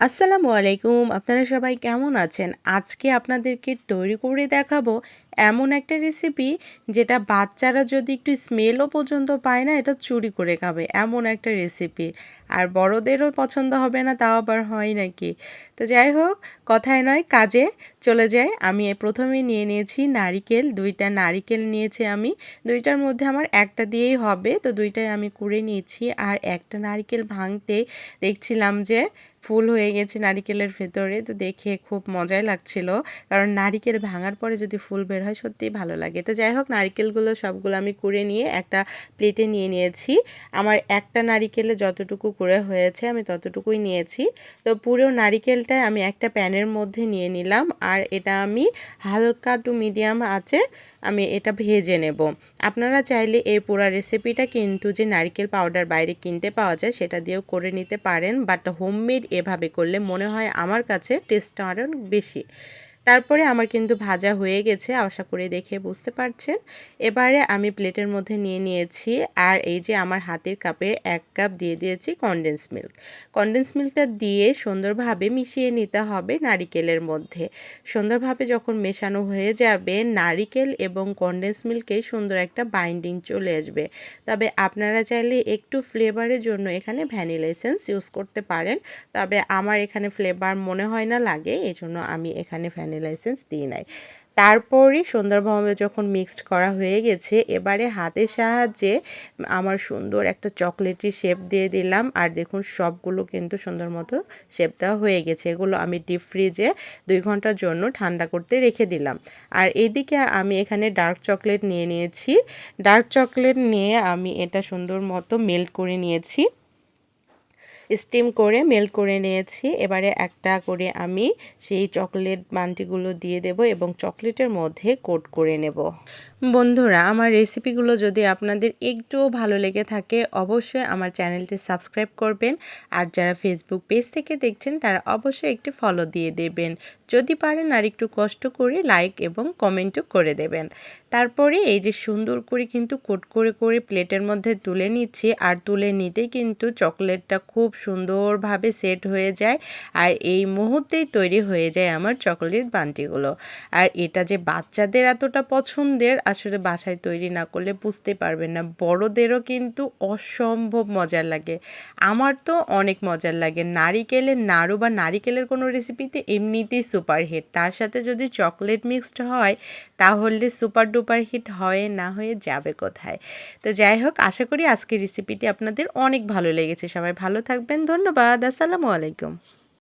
আসসালামু আলাইকুম। আপনারা সবাই কেমন আছেন? আজকে আপনাদেরকে তৈরি করে দেখাবো এমন একটা রেসিপি যেটা বাচ্চারা যদি একটু স্মেলও পর্যন্ত পায় না, এটা চুরি করে খাবে। এমন একটা রেসিপি আর বড়দেরও পছন্দ হবে না, তাও আবার হয় নাকি? তো যাই হোক, কথায় নয়, কাজে চলে যায় আমি প্রথমে নিয়ে নিয়েছি নারিকেল। দুইটা নারিকেল নিয়েছি আমি। দুইটার মধ্যে আমার একটা দিয়েই হবে। তো দুইটাই আমি করে নিয়েছি। আর একটা নারিকেল ভাঙতে দেখছিলাম যে ফুল হয়ে গেছে নারিকেলের ভেতরে, তো দেখে খুব মজাই লাগছিল। কারণ নারিকেল ভাঙার পরে যদি ফুল বের হয়, সত্যিই ভালো লাগে। তো যাই হোক, নারিকেলগুলো সবগুলো আমি করে নিয়ে একটা প্লেটে নিয়ে নিয়েছি। আমার একটা নারিকেলে যতটুকু করে হয়েছে, আমি ততটুকুই নিয়েছি। তো পুরো নারিকেলটা আমি একটা প্যানের মধ্যে নিয়ে নিলাম। আর এটা আমি হালকা টু মিডিয়াম আছে আমি এটা ভেজে নেব। আপনারা চাইলে এই পুরো রেসিপিটা কিন্তু যে নারিকেল পাউডার বাইরে কিনতে পাওয়া যায়, সেটা দিয়েও করে নিতে পারেন। বাট হোমমেড এভাবে করলে মনে হয় আমার কাছে টেস্টটা আরও বেশি। তারপরে আমার কিন্তু ভাজা হয়ে গেছে, আশা করে দেখে বুঝতে পারছেন। এবারে আমি প্লেটের মধ্যে নিয়ে নিয়েছি, আর এই যে আমার হাতের কাপে এক কাপ দিয়ে দিয়েছি কনডেন্স মিল্ক কনডেন্স মিল্কটা দিয়ে সুন্দরভাবে মিশিয়ে নিতে হবে নারিকেলের মধ্যে। সুন্দরভাবে যখন মেশানো হয়ে যাবে, নারিকেল এবং কনডেন্স মিল্কে সুন্দর একটা বাইন্ডিং চলে আসবে। তবে আপনারা চাইলে একটু ফ্লেভারের জন্য এখানে ভ্যানিলা এসেন্স ইউজ করতে পারেন। তবে আমার এখানে ফ্লেভার মনে হয় না লাগে এই জন্য আমি এখানে ভ্যানিলা লাইসেন্স দিই নাই তারপরই সুন্দরভাবে যখন মিক্সড করা হয়ে গেছে, এবারে হাতের সাহায্যে আমার সুন্দর একটা চকলেটি শেপ দিয়ে দিলাম। আর দেখুন, সবগুলো কিন্তু সুন্দর মতো শেপ দেওয়া হয়ে গেছে। এগুলো আমি ডিপ ফ্রিজে দুই ঘণ্টার জন্য ঠান্ডা করতে রেখে দিলাম। আর এদিকে আমি এখানে ডার্ক চকলেট নিয়ে নিয়েছি। ডার্ক চকলেট নিয়ে আমি এটা সুন্দর মতো মেল্ট করে নিয়েছি। স্টিম করে মেল্ট করে নিয়েছি। এবারে একটা করে আমি সেই চকলেট মানটিগুলো দিয়ে দেব এবং চকলেটের মধ্যে কোট করে নেব। বন্ধুরা, আমার রেসিপিগুলো যদি আপনাদের একটুও ভালো লেগে থাকে, অবশ্যই আমার চ্যানেলটি সাবস্ক্রাইব করবেন। আর যারা ফেসবুক পেজ থেকে দেখছেন, তারা অবশ্যই একটি ফলো দিয়ে দেবেন। যদি পারেন আর একটু কষ্ট করে লাইক এবং কমেন্টও করে দেবেন। তারপরে এই যে সুন্দর করে কিন্তু কোট করে করে প্লেটের মধ্যে তুলে নিচ্ছি। আর তুলে নিতে কিন্তু চকলেটটা খুব সুন্দরভাবে সেট হয়ে যায় আর এই মুহূর্তেই তৈরি হয়ে যায় আমার চকলেট বান্টিগুলো। আর এটা যে বাচ্চাদের এতটা পছন্দের, আসলে বাসায় তৈরি না করলে বুঝতে পারবেন না। বড়দেরও কিন্তু অসম্ভব মজার লাগে। আমার তো অনেক মজার লাগে। নারিকেলের নাড়ু বা নারিকেলের কোনো রেসিপিতে এমনিতেই সুপার হিট। তার সাথে যদি চকলেট মিক্সড হয়, তাহলে সুপার ডুপার হিট হয়, না হয়ে যাবে কোথায়? তো যাই হোক, আশা করি আজকের রেসিপিটি আপনাদের অনেক ভালো লেগেছে। সবাই ভালো থাকবেন। ধন্যবাদ। আসসালামু আলাইকুম।